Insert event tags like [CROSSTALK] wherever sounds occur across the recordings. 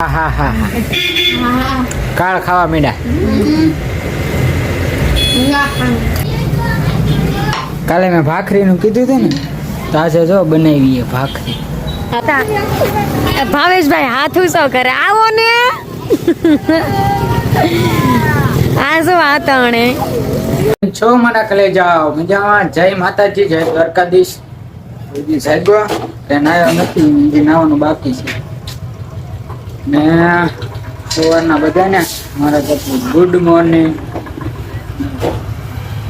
હા હા હા હા કાળ ખાવા મીડા કાલે મેં ભાખરીનું કીધું હતું ને તો આજે જો બનાવીએ ભાખરી. ભાવેશભાઈ હાથ ઉસો કરે. આવો ને. આ શું આતણે છો મારા કલે જાઓ. મજામાં? જય માતાજી જય દ્વારકાધીશ. જાગ્યો? નાયો નથી નાવાનું બાકી છે. ને સવારના બધાને મારા તરફથી ગુડ મોર્નિંગ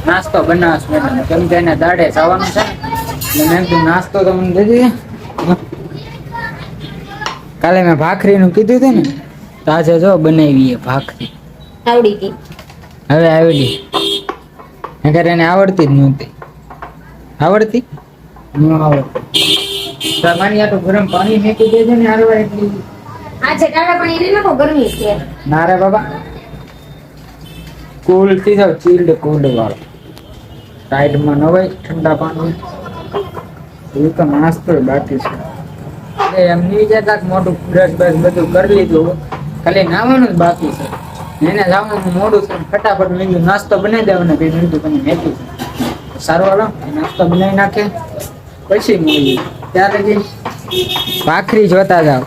નાસ્તો બનાવશ મેડમ કેમ કે એને દાડે જવાનું છે. ને મેં કીધું નાસ્તો તમને મને દઈએ. કાલે મેં ભાખરીનું કીધું હતું ને તો આજે જો બનાવીએ ભાખરી. આવડી ગઈ. હવે આવડી. નકર એને આવડતી જ નહોતી. આવડતી? ન આવડતી. તમારી આ તો ગરમ પાણી મેં કીધું છે ને હારવા એટલી. નાખો ગરમી છે. ઠંડા પાણી બાકી છે. મોટું બ્રશ બ્રશ બધું કરી લીધું ખાલી નાવાનું જ બાકી છે. એને જવાનું મોડું છે, ફટાફટ મેં નાસ્તો બનાવી દેવાનો બે મિનિટ તમે મેકી સારું, હાલો. નાસ્તો બનાવી નાખે પછી મળીએ ત્યારે લગી ભાખરી જોતા જાઓ.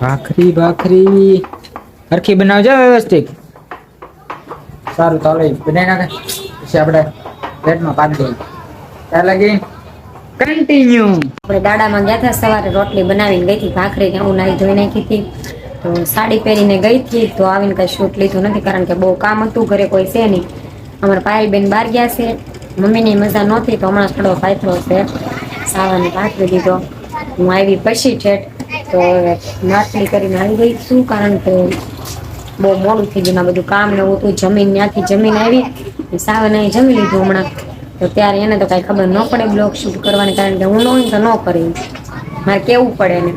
ભાખરી ભાખરી. હરખી બનાવજો વ્યવસ્થિત? સારું ચાલો એ બનાવી નાખે. પછી આપણે પેટમાં પાડી દઈએ. ત્યાં લગી? કન્ટિન્યુ આપણે દાડામાં ગયા હતા, સવારે રોટલી બનાવીને ગઈ હતી, ભાખરી ને હું નાહી ધોઈ નાખી હતી. તો સાડી પહેરીને ગઈ હતી, તો આવીને કઈ શૂટ લીધું નથી, કારણ કે બહુ કામ હતું, ઘરે કોઈ છે નહીં. અમારા પાયલબેન બહાર ગયા છે. મમ્મીની મજા નહોતી, તો હમણાં થોડો ફાયદો છે. સાવાની ભાખરી દીધો હું આવી પછી ઠેઠ તો નાટલી કરીને આવી ગઈ. શું કારણ કે બહુ મોડું થઈ ગયું બધું કામ ને એવું હતું જમીન ત્યાંથી જમીન આવી. સાવને જમી લીધું હમણાં. તો ત્યારે એને તો કાંઈ ખબર ન પડે બ્લોગ શૂટ કરવાની કારણ કે હું ન હોય તો ન કરી મારે કેવું પડે ને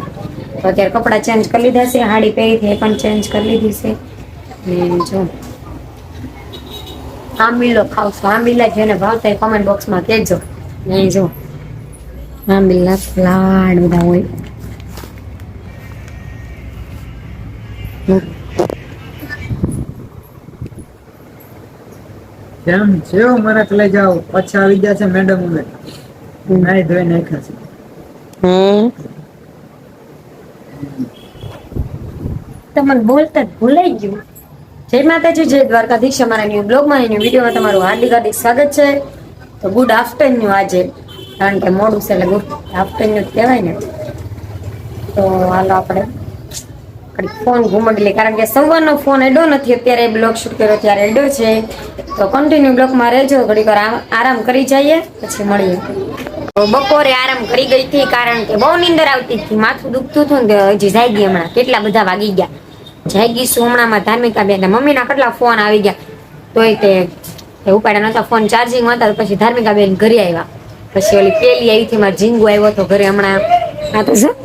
તો અત્યારે કપડાં ચેન્જ કરી લીધા છે, હાડી પહેરી હતી એ પણ ચેન્જ કરી લીધી છે. ને જો. આંબીલો ખાવશું આંબીલા જેને ભાવતા એ કોમેન્ટ બોક્સમાં કહેજો ને જો. આંબીલા લાડ બધા હોય. કેમ છે મારા લઈ જાઓ પછી આવી ગયા છે મેડમ ઉમે નાઈ ધોઈ નાખ્યા છે. તમને બોલતા જ ભૂલાઈ ગયું. જય માતાજી જય દ્વારકાધીશ. અમારા ન્યુ બ્લોગમાં ન્યુ વિડીયોમાં તમારું હાર્દિક હાર્દિક સ્વાગત છે. તો ગુડ આફ્ટરન્યુ આજે. કારણ કે મોડું છે એટલે ગુડ આફ્ટરન્યુ કહેવાય ને. તો હાલો આપણે ઘડીક ફોન ઘુમાડી લઈએ કારણ કે સવારનો ફોન એડો નથી. અત્યારે બ્લોગ શૂટ કર્યો, ત્યારે એડો છે. તો કન્ટિન્યુ બ્લોગમાં રહેજો. ઘડીક આરામ કરી જઈએ, પછી મળીએ. બપોરે આરામ કરી ગઈ હતી, કારણ કે બહુ નીંદર આવતી હતી. માથું દુખતું હતું ને હજી જાગી હમણાં. કેટલા બધા વાગી ગયા. જાગી શું હમણાંમાં ધાર્મિકા બેન મમ્મીના કેટલા ફોન આવી ગયા. તોય તે ઉપાડ્યા નતા ફોન ચાર્જિંગ હતા પછી ધાર્મિકા બેન ઘરે આવ્યા. પછી ઓલી પેલી આવી હતી, મારે જીંગુ આવ્યો તો ઘરે હમણાં. આ તો શું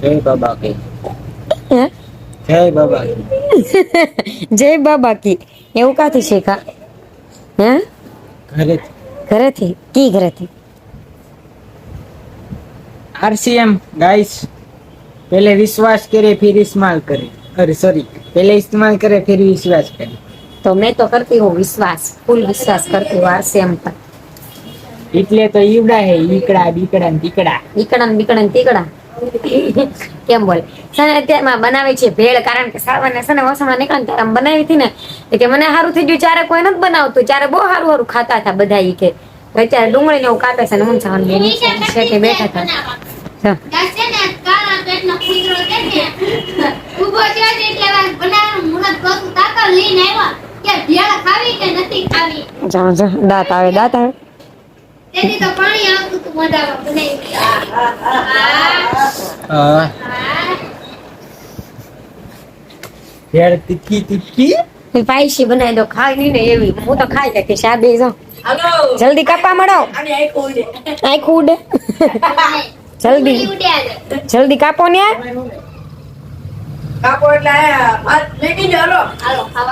[LAUGHS] જય બાબા કી. એવું કાથી શીખા? હે? ઘરે. ઘરેથી? કી ઘરેથી? આરસીએમ ગાઈસ પહેલે વિશ્વાસ કરે ફિર ઇસ્માલ કરે. અરે સોરી પહેલે ઇસ્માલ કરે ફિર વિશ્વાસ કરે. તો મેં તો કરતી હું વિશ્વાસ. ફૂલ વિશ્વાસ કરતી હું આરસીએમ પર. એટલે તો ઈવડા હે ઈકડા બીકડા ને ટીકડા ઈકડા ને બીકડા ને તીકડા. [LAUGHS] કેમ બોલે? સને અત્યારમાં બનાવે છે ભેળ કારણ કે સાવને સને વસણા નીકળે ત્યારે આમ બનાવી હતી ને એટલે કે મને સારું થઈ ગયું ચારે કોઈ નથી બનાવતું ચારે બહુ સારું સારું ખાતા હતા બધા ઈ કે. અત્યારે ડુંગળી ને એવું કાપે છે ને હું ચાવન બે કે બેઠા હતા. જો. છે છે છે એટલે બનાવવાનું મુહૂર્ત ગોતું તાકા લઈને આવ્યા. કે ભેળ ખાવી કે નથી ખાવી. જો, જો, દાંત આવે દાંત આવે. તેથી તો પાણી આવતું મોઢામાં બનાવી. આ. ભેળ તીખી તીખી? પાયસી બનાવી દો ખાય નહીં ને એવી. હું તો ખાઈ શકીશ આ બે જો. જલ્દી કાપા મળો. આખું ઉડે. જલ્દી. જલ્દી કાપો ને હાલો.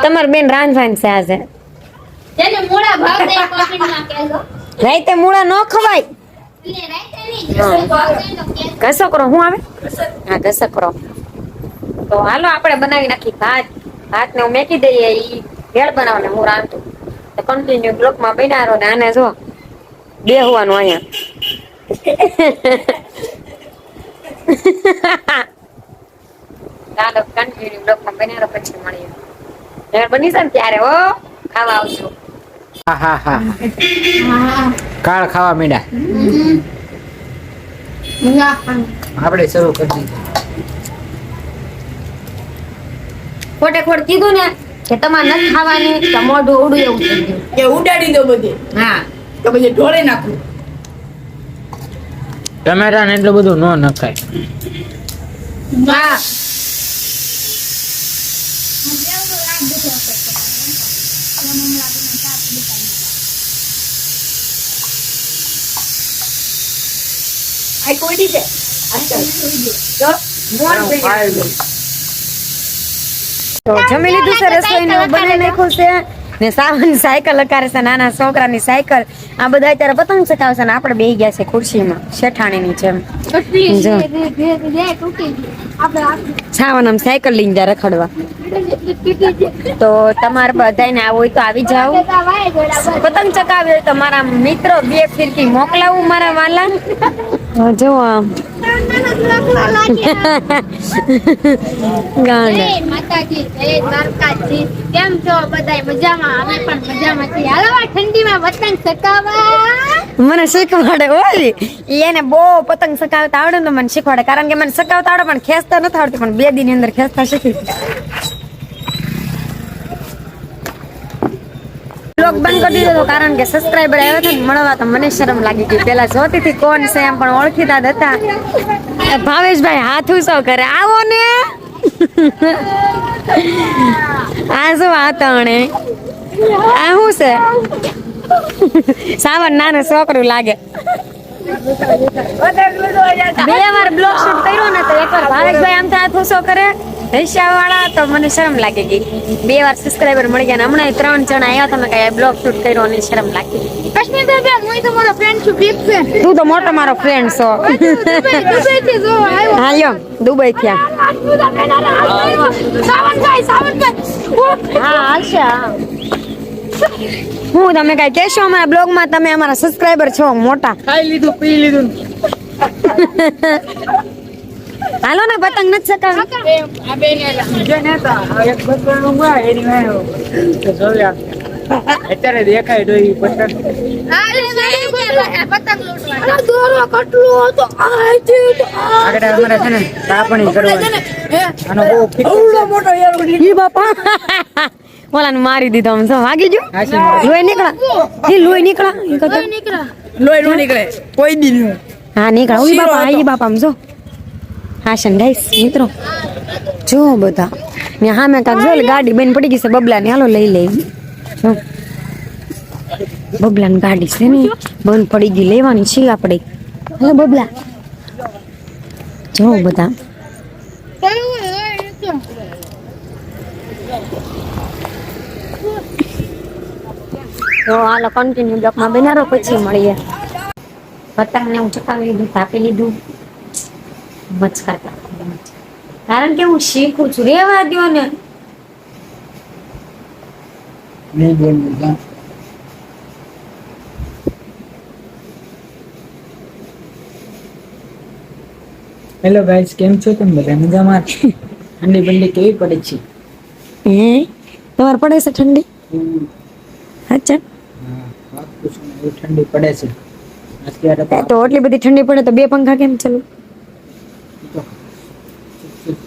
તમાર બેન રાંધવાન છે આજે. રાઈતે મૂળા ન ખવાય. ઘસકરો શું આવે? હા ઘસકરો તો હાલો, આપણે બનાવી નાખી ભાત. ભાત ને હું મેકી દઈએ ઈ ભેળ બનાવને હું રાંધું. તો કન્ટિન્યુ બ્લોકમાં બન્યા રહો ને આને જો બે હોવાનું અહીંયા. ચાલો કન્ટિન્યુ બ્લોકમાં બન્યા રહો, પછી મળીએ. ભેળ બની છે ને ત્યારે ઓ ખાવા આવજો. હા હા કાળ ખાવા મીડા આપણે શરૂ કરી દીધું. ખોટે ખોટ કીધું ને કે તમારે નથી ખાવાની તો મોઢું ઉડું એવું થઈ ગયું. કે ઉડાડી દો બધે. હા. તો પછી ઢોળે નાખું. ટમેટા ને એટલું બધું ન નખાય. હા તો મોર થઈ ગયું. તો જમી લીધું છે રસોઈનું બનાવી નાખ્યું છે. ને સાવન સાયકલ લગાડે છે નાના છોકરાની સાયકલ. આ બધા અત્યારે પતંગ ચકાવશે ને આપણે બેહી ગયા છે ખુરશીમાં શેઠાણીની જેમ. છાવન આમ સાયકલ લઈને જાય રખડવા. તો તમારે બધાને આવું હોય તો આવી જાઓ. બધા. પતંગ ચકાવી હોય તો મારા મિત્રો બે ફિરકી મોકલાવું મારા વાલા. જો કેમ છો બધા મજામાં? અમે પણ મજામાં છીએ. હાલો ઠંડીમાં પતંગ ચકાવવા મને શીખવાડે ઓલી. એને બહુ પતંગ સકાવતા આવડે ને તો મને શીખવાડે. કારણ કે મને સકાવતા આવડે પણ ખેંચતા નથી આવડતી પણ બે દિન અંદર ખેંચતા શીખી. બ્લોગ બંધ કરી દીધો કારણ કે સબસ્ક્રાઈબર આવ્યા હતા મળવા તો મને શરમ લાગી ગઈ. પેલા જોતી હતી કોણ છે એમ પણ ઓળખીતા જ હતા. ભાવેશભાઈ હાથ ઉસો કરે. આવો ને. આ શું આતણે આ શું છે? સાવન નાનું છોકરું લાગે. બે વાર બ્લોગ શૂટ કર્યો ને તો એકવાર ભાવેશભાઈ આમ તો હાથ ઉસો કરે. રશિયા વાળા તો મને શરમ લાગી ગઈ. બે વાર સબસ્ક્રાઇબર મળી ગયા ને હમણાં ત્રણ જણા આવ્યા તમે કઈ બ્લોગ શૂટ કર્યો અને શરમ લાગી કશ્મીર દાદા હું તમારો ફ્રેન્ડ છું બિગ ફેન તું તો મોટો મારો ફ્રેન્ડ છો. દુબઈ થી જો આવ્યો. હા યો દુબઈ આ સાવનભાઈ સાવનભાઈ હા હાલશે હા. હું તમે કઈ કહેશો અમારા બ્લોગમાં તમે અમારા સબસ્ક્રાઇબર છો મોટા. ખાઈ લીધું પી લીધું. [LAUGHS] હાલો ને પતંગ નથી સકાવી આ બે ને જે નેતા એક બકરનું હોય એની વાંહે તો જોયા અત્યારે દેખાય તો પતંગ પતંગ. લૂંટવા દોરો કટલો હતો આગળ અમારે છે ને કાપણી કરવાની. આનો બહુ ફિટ મોટો યાર ઈ બાપા. ઓલાને મારી દીધો આમ વાગી ગયો? લોહી નીકળા? એ લોહી નીકળા. લોહી નો નીકળે. કોઈ દી હા નીકળા. ઈ બાપા ઈ બાપા આમ જો. હાશન ગાઈસ મિત્રો. જો બધા. ને હા, મેં કાંક જો ઓલી ગાડી બેન પડી ગઈ છે બબલા ની હાલો, લઈ લઈ. જો. બબલા ની ગાડી છે ને, બંધ પડી ગઈ. લેવાની છે આપણે. હાલો, બબલા. જો બધા. તો હાલો કન્ટિન્યુ બ્લોકમાં બનારો, પછી મળીએ. પતંગને હું ચકાવી લીધું કાપી લીધું. મચ કરતા કારણ કે હું શીખું છું. રેવા દ્યો ને. નહીં બોલવું જા. હેલો ગાઈસ કેમ છો તમે બધા મજામાં? [LAUGHS] ઠંડી બંડી કેવી પડે છે? હે? તમારે પડે છે ઠંડી? અચ્છા ઠંડી પડે છે. તો એટલી બધી ઠંડી પડે તો બે પંખા કેમ ચાલુ?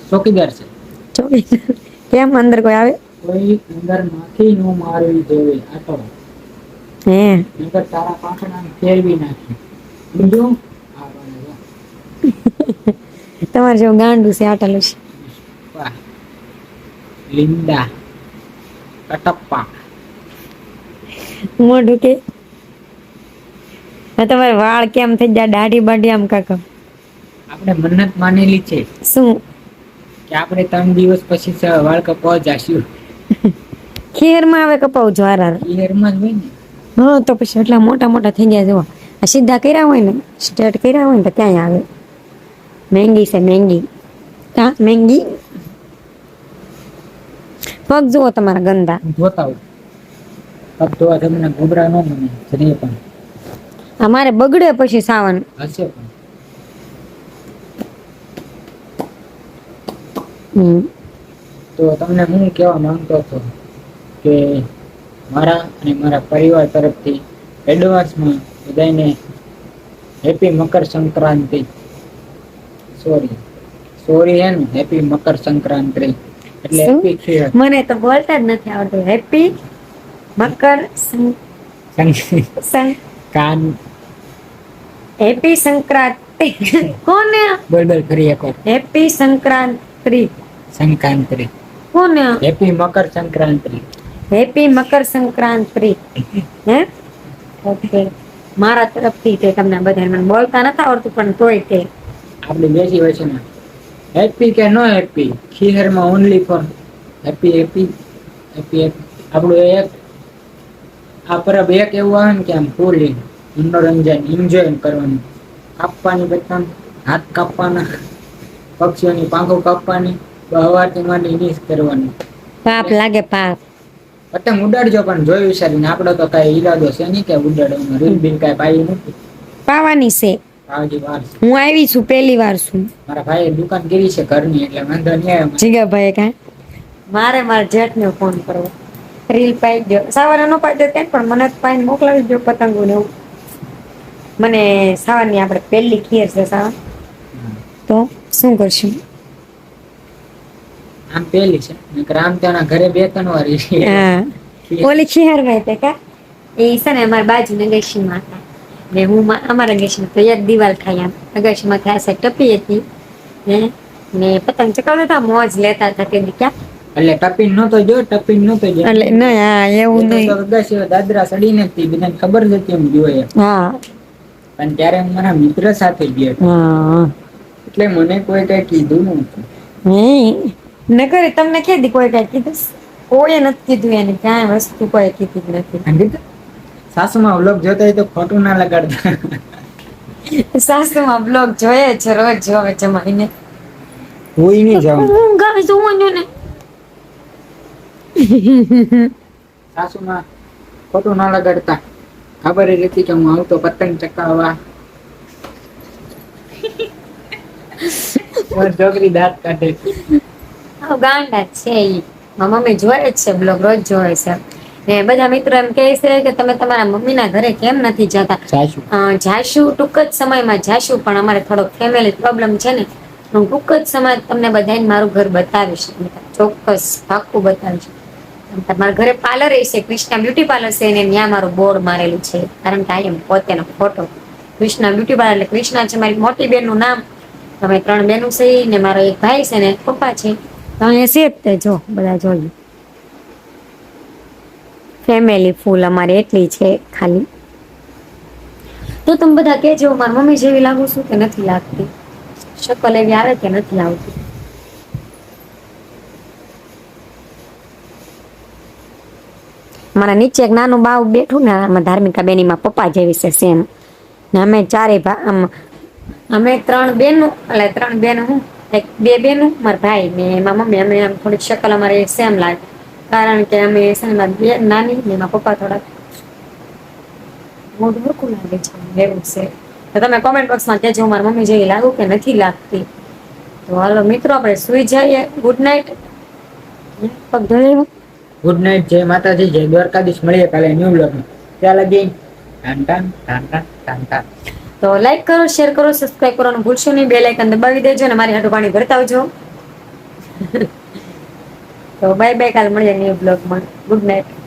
ચોકીદાર છે. ચોકીદાર. કેમ અંદર કોઈ આવે? કોઈ અંદર નાખી નો મારવી દેવે આટો હે. નગર તારા પાંખડા ફેરવી નાખી. બીજું. તમારે જેવું ગાંડું છે આટલું છે. લિંડા. કટપ્પા. મોઢું કે? તમારે વાળ કેમ થઈ જાય? દાઢી બાઢી આમ કાકા આપણે મન્નત માનેલી છે. શું? કે આપણે ત્રણ દિવસ પછી વાળ કપાવ જાશું. [LAUGHS] ખેરમાં આવે કપાવ હાર હાર જ હોય ને. હા તો પછી એટલા મોટા મોટા થઈ ગયા જુઓ આ સીધા કર્યા હોય ને સ્ટ્રેટ કર્યા હોય ને તો ક્યાંય આવે. મહેંગી છે મહેંગી કા મહેંગી પગ જુઓ તમારા ગંદા. જોતા હોય પગ ધોવા તમને ગોબરા ન મને શરીર પણ. અમારે બગડે પછી સાવન. હશે પણ. તો તમને હું કહેવા માંગતો હતો કે મારા અને મારા પરિવાર તરફથી એડવાન્સમાં બધાને happy Makar Sankranti. Sorry sorry હે ને હેપી મકર સંક્રાંતિ. એટલે હેપી છે. મને તો બોલતા જ નથી આવડતું. હેપી મકર કાન. હેપી સંક્રાંતિ. કોને? બોલ બોલ ફરી એકવાર હેપી સંક્રાંતિ. સંક્રાંતિ. કોને? હેપી મકર સંક્રાંતિ. હેપી મકર સંક્રાંતિ. હે? ઓકે. મારા તરફથી તે તમને બધાને મને બોલતા નથી આવડતું પણ તોય તે. આપણે બેસી હોય છે ને. હેપી કે નો happy? ખીહરમાં only for happy happy happy આપણું એક આ પરબ એક એવું આવે ને કે આમ ફૂલી મનોરંજન એન્જોય કરવાનું. કાપવાની પતંગ હાથ કાપવાના. પક્ષીઓની પાંખો કાપવાની બહવાથી માંડી નીસ કરવાની. પાપ લાગે પાપ. પતંગ ઉડાડજો પણ જોઈ વિચારીને આપણો તો કઈ ઈરાદો છે નહીં કે ઉડાડવાનો. રીલ બિલ કઈ પાઈ નથી. પાવાની છે. પાવજી વાર છે. હું આવી છું પહેલી વાર છું. મારા ભાઈએ દુકાન કરી છે ઘરની એટલે વાંધો નહીં આવે જીગાભાઈ કા મારે મારા જેઠને ફોન કરવો. રીલ પાઈ દો સવારે નો પાઈ દો તેમ પણ મને પાઈને મોકલાવી દો પતંગો ને એવું. મને સવારની આપણે પહેલી ખીર છે સવાર તો? શું કરશું? આમ પેલી છે. નકર આમ ત્યાંના ઘરે બે ત્રણ વાર હા. ઓલી ખીહર ભાઈ તે કા? એ છે ને અમારી બાજુ નગેશીમાં હતા ને હું અમારા નગેશીમાં તો એક દિવાલ ખાઈ આમ. નગેશીમાં ખાસ ટપી હતી. ને ને પતંગ ચકાવતા હતા મોજ લેતા હતા તે ક્યાં? એટલે ટપીન નતો જો ટપીન નતો જો. એટલે ન હા એવું નહીં. તો દાદરા સડી નથી બધાને ખબર જ હતી એમ જોઈએ હા. પણ ત્યારે હું મારા મિત્ર સાથે ગયો હા. એટલે મને કોઈ કઈ કીધું નહોતું. હે નકર તમને કે દી કોઈ કઈ કીધું? કોઈ નથી કીધું એને ક્યાંય વસ્તુ કોઈ કીધી જ નથી. સાસુમાં વ્લોગ જોતા હોય તો ખોટું ના લગાડતા. સાસુમાં વ્લોગ જોયે છે રોજ જોવે જમાઈને હોય નહીં જાવ હું ગાય જોવાનું ને સાસુમાં ખોટું ના લગાડતા. ખબર એ હતી કે હું આવતો પતંગ ચકાવવા મારી છોકરી દાંત કાઢે હા ગાંડા છે ઈ. મારી મમ્મી જોવે જ છે બ્લોગ રોજ જોવે છે. ને બધા મિત્રો એમ કહે છે કે તમે તમારા મમ્મીના ઘરે કેમ નથી જતા? જાશું. ટૂંક જ સમયમાં જાશું પણ અમારે થોડો ફેમિલી પ્રોબ્લેમ છે ને હું ટૂંક જ સમય તમને બધાને મારું ઘર બતાવીશ. ચોક્કસ પાક્કું બતાવીશ. તમારા ઘરે પાર્લર છે કૃષ્ણા બ્યુટી પાર્લર છે ને ત્યાં મારું બોર્ડ મારેલું છે. કારણ કે આ એમ પોતેનો ફોટો કૃષ્ણા બ્યુટી પાર્લર એટલે કૃષ્ણા છે મારી મોટી બેનનું નામ. અમે ત્રણ બેનું છે ને મારો એક ભાઈ છે ને પપ્પા છે. તો છે જ તે જો, બધા જોઈએ ફેમિલી ફૂલ અમારે એટલી છે ખાલી. તો તમે બધા કહેજો, મારી મમ્મી જેવી લાગુ છું કે નથી લાગતી? શકલ એવી આવે કે નથી આવતી? મારા નીચે એક નાનું બાવ બેઠું ને ધાર્મિકા બેનીમાં પપ્પા જેવી છે સેમ ને અમે ચારે આમ અમે ત્રણ બેનું, એટલે ત્રણ બેન હું, એક બે બેનું, મારા ભાઈ ને એમાં મમ્મી અમે આમ થોડીક શકલ અમારે સેમ લાગે. કારણ કે અમે મારી બે નાની ને એમાં પપ્પા થોડાક મોઢું હરખું લાગે છે એવું છે. તો તમે કોમેન્ટ બોક્સમાં કહેજો મારા મમ્મી જેવી લાગુ કે નથી લાગતી. તો હાલો મિત્રો, આપણે સુઈ જઈએ. ગુડ નાઇટ પગ ધોઈ ગુડ નાઇટ જય માતાજી, જય દ્વારકાધીશ. મળીએ કાલે ન્યુ બ્લોગમાં ત્યાં લગી ટાન ટાન ટાન ટાન ટાન ટાન. તો લાઈક કરો શેર કરો સબસ્ક્રાઇબ કરવાનું ભૂલશો નહીં. બે લાઇકન દબાવી દેજો અને મારી હાટું પાણી ભરતા આવજો. [LAUGHS] તો બાય બાય કાલ મળીએ ન્યુ બ્લોગમાં ગુડ નાઇટ